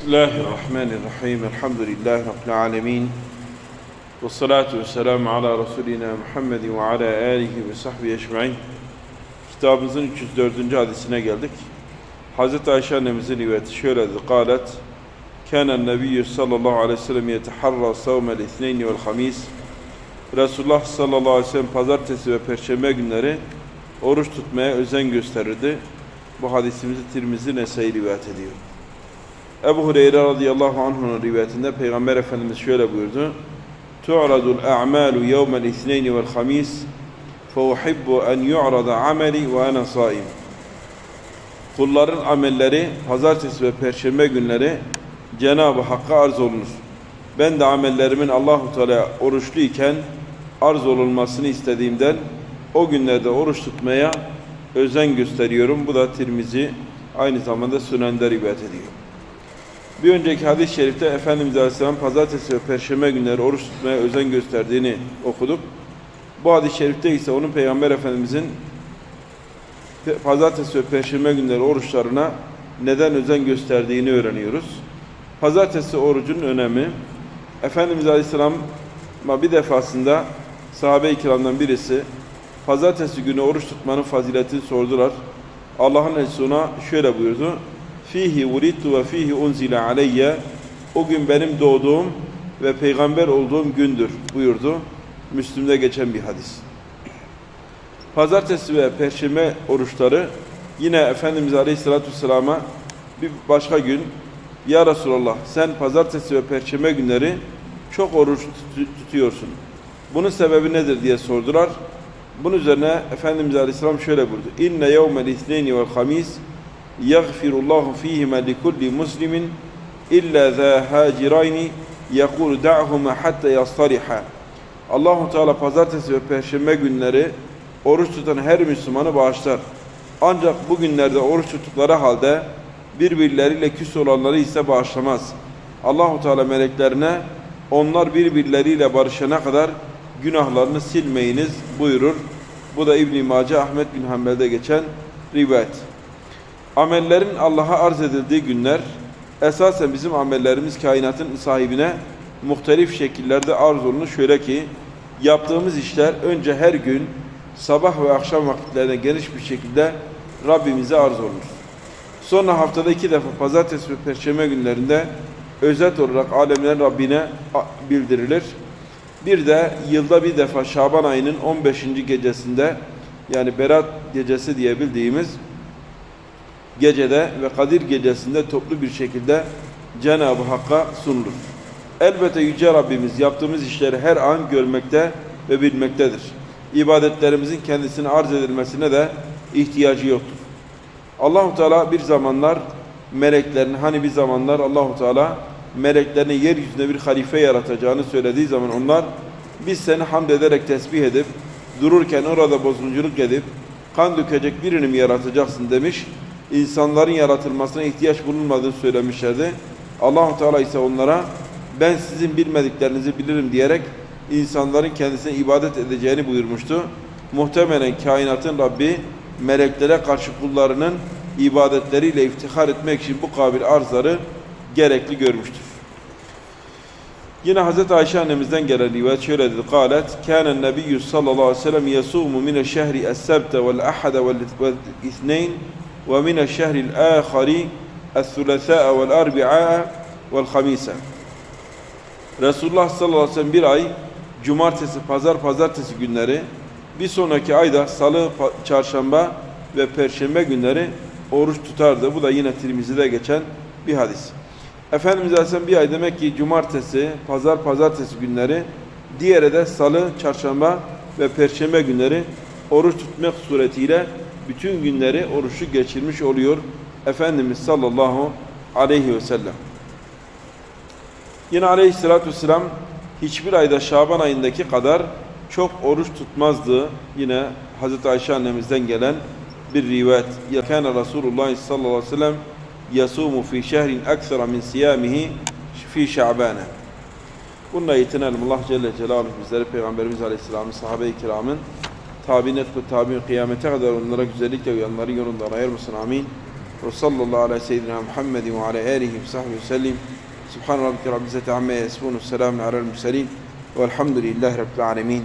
Bismillahirrahmanirrahim. Elhamdülillahi Rabbil alemin. Ve salatu ve selamu ala Resulina Muhammed ve ala alihi ve sahbihi eşmain. Kitabımızın 304. hadisine geldik. Hz. Ayşe annemizin rivayeti şöyledir. Kalet, Kânen nebiyyü sallallahu aleyhi ve sellem yeteharra savmel ithneyni vel hamis. Resulullah sallallahu aleyhi ve sellem pazartesi ve perşembe günleri oruç tutmaya özen gösterirdi. Bu hadisimizi Tirmizi Nesai rivayet ediyor. Ebu Hureyre radıyallahu anh'ın rivayetinde Peygamber Efendimiz şöyle buyurdu. Tu'radul a'malu yevmel isneyni vel hamis feuhibbu en yu'rada ameli ve ana saim. Kulların amelleri pazartesi ve perşembe günleri Cenab-ı Hakk'a arz olunur. Ben de amellerimin Allahu Teala oruçluyken arz olunmasını istediğimden o günlerde oruç tutmaya özen gösteriyorum. Bu da Tirmizi aynı zamanda Sünen'de rivayet ediyor. Bir önceki hadis-i şerifte Efendimiz Aleyhisselam pazartesi ve perşembe günleri oruç tutmaya özen gösterdiğini okuduk. Bu hadis-i şerifte ise onun Peygamber Efendimizin pazartesi ve perşembe günleri oruçlarına neden özen gösterdiğini öğreniyoruz. Pazartesi orucun önemi Efendimiz Aleyhisselam'a bir defasında sahabe-i kiramdan birisi pazartesi günü oruç tutmanın faziletini sordular. Allah'ın Resulü ona şöyle buyurdu. Fihi vulidtu ve fihi unzile aleyye. O gün benim doğduğum ve peygamber olduğum gündür buyurdu. Müslüm'de geçen bir hadis. Pazartesi ve perşembe oruçları yine Efendimiz Aleyhisselatü Vesselam'a bir başka gün Ya Resulallah sen pazartesi ve perşembe günleri çok oruç tut- tutuyorsun. Bunun sebebi nedir diye sordular. Bunun üzerine Efendimiz Aleyhisselam şöyle buyurdu. İnne yevmel isneyni vel hamis yagfirullahu fihime likulli muslimin illa za hacirayni yekulu da'huma hatta yastariha. Allahu Teala pazartesi ve perşembe günleri oruç tutan her Müslümanı bağışlar. Ancak bu günlerde oruç tuttukları halde birbirleriyle küs olanları ise bağışlamaz. Allahu Teala meleklerine onlar birbirleriyle barışana kadar günahlarını silmeyiniz buyurur. Bu da İbn Mace Ahmet bin Hanbel'de geçen rivayet. Amellerin Allah'a arz edildiği günler esasen bizim amellerimiz kainatın sahibine muhtelif şekillerde arz olunur. Şöyle ki yaptığımız işler önce her gün sabah ve akşam vakitlerinde geniş bir şekilde Rabbimize arz olunur. Sonra haftada iki defa pazartesi ve perşembe günlerinde özet olarak alemlerin Rabbine bildirilir. Bir de yılda bir defa Şaban ayının 15. gecesinde yani Berat gecesi diye bildiğimiz gecede ve Kadir gecesinde toplu bir şekilde Cenab-ı Hakk'a sunulur. Elbette Yüce Rabbimiz yaptığımız işleri her an görmekte ve bilmektedir. İbadetlerimizin kendisine arz edilmesine de ihtiyacı yoktur. Allahu Teala bir zamanlar meleklerini hani bir zamanlar Allahu Teala meleklerini yeryüzünde bir halife yaratacağını söylediği zaman onlar biz seni hamd ederek tesbih edip dururken orada bozgunculuk edip kan dökecek birini mi yaratacaksın demiş. İnsanların yaratılmasına ihtiyaç bulunmadığını söylemişlerdi. Allahu Teala ise onlara ben sizin bilmediklerinizi bilirim diyerek insanların kendisine ibadet edeceğini buyurmuştu. Muhtemelen kainatın Rabbi meleklere karşı kullarının ibadetleriyle iftihar etmek için bu kabil arzları gerekli görmüştür. Yine Hz. Ayşe annemizden gelen rivayet şöyle dedi. Kalet, kânen nebiyyü sallallahu aleyhi ve sellem yasûmu mine şehri es-sebte vel ahade vel ithneyn el-âkhari el-thulethâ'a vel arbi'a vel hamise. Resulullah sallallahu aleyhi ve sellem bir ay cumartesi, pazar, pazartesi günleri bir sonraki ayda salı, çarşamba ve perşembe günleri oruç tutardı. Bu da yine Tirmizi'de geçen bir hadis. Efendimiz Aleyhisselam bir ay demek ki cumartesi, pazar, pazartesi günleri, diğeri de salı, çarşamba ve perşembe günleri oruç tutmak suretiyle bütün günleri oruçlu geçirmiş oluyor Efendimiz sallallahu aleyhi ve sellem. Yine aleyhissalatü vesselam hiçbir ayda Şaban ayındaki kadar çok oruç tutmazdı. Yine Hazreti Ayşe annemizden gelen bir rivayet. Yakâne Resulullah sallallahu aleyhi ve sellem yasumu fi şehrin eksera min siyamihi fi şa'bane. Bununla yetinelim. Allah Celle Celaluhu bizleri Peygamberimiz Aleyhisselam'ın sahabe-i kiramın tabinet ve tabi kıyamete kadar onlara güzellikle uyanların yolundan ayırmasın. Amin. Ve sallallahu ala seyyidina Muhammedin ve ala alihi ve sahbihi ve sellim. Subhan rabbike rabbil izzati amma yasifun. Selamun alel murselin. Velhamdülillahi rabbil alemin.